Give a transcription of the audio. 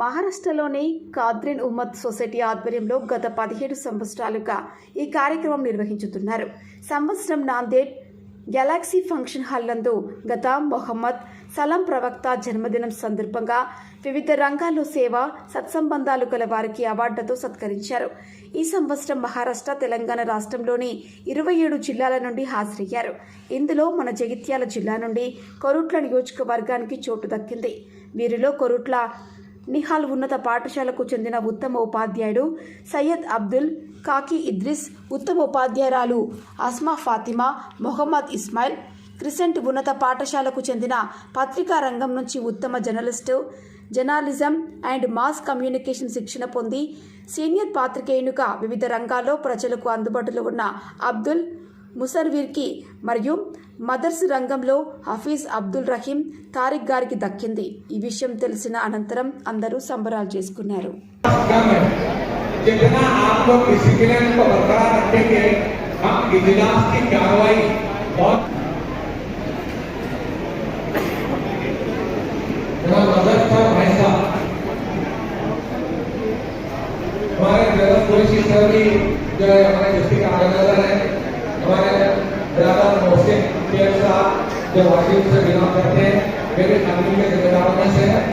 మహారాష్ట్రలోని కాద్రిన్ ఉమ్మద్ సొసైటీ ఆధ్వర్యంలో గత పదిహేడు సంవత్సరాలుగా ఈ కార్యక్రమం నిర్వహించుతున్నారు. సంవత్సరం నాందేడ్ గెలాక్సీ ఫంక్షన్ హాల్ నందు గత మొహమ్మద్ సలాం ప్రవక్త జన్మదినం సందర్భంగా వివిధ రంగాల్లో సేవ సత్సంబంధాలు గల వారికి అవార్డులతో సత్కరించారు. ఈ సంవత్సరం మహారాష్ట్ర తెలంగాణ రాష్ట్రంలోని ఇరవై ఏడు జిల్లాల నుండి హాజరయ్యారు. ఇందులో మన జగిత్యాల జిల్లా నుండి కొరుట్ల నియోజకవర్గానికి చోటు దక్కింది. వీరిలో కొరుట్ల నిహాల్ ఉన్నత పాఠశాలకు చెందిన ఉత్తమ ఉపాధ్యాయుడు సయ్యద్ అబ్దుల్ కాకి ఇద్రిస్ ఉత్తమ ఉపాధ్యాయురాలు అస్మా ఫాతిమా మొహమ్మద్ ఇస్మాయిల్ క్రిసెంట్ ఉన్నత పాఠశాలకు చెందిన పత్రికా రంగం నుంచి ఉత్తమ journalist journalism and mass communication శిక్షణ పొంది సీనియర్ పాత్రికేయునిగా వివిధ రంగాల్లో ప్రజలకు అందుబాటులో ఉన్న అబ్దుల్ ముసర్వీర్కి మరియు మదర్స్ రంగంలో హఫీజ్ అబ్దుల్ రహీం తారిక్ గారికి దక్కింది ఈ విషయం తెలిసిన అనంతరం అందరూ సంబరాలు చేసుకున్నారు कम है जितना आप लोग डिसिप्लिन को बरकरार रखेंगे हम इजलास की कार्रवाई बहुत मेरा मदद था भाई साहब हमारे जगह पुलिस की सर भी जो है हमारे डिस्ट्रिक्ट ऑर्गेनाइजर है जो वाजिब से बिलोंग करते हैं मेरे फैमिली के जिम्मेदारों में से है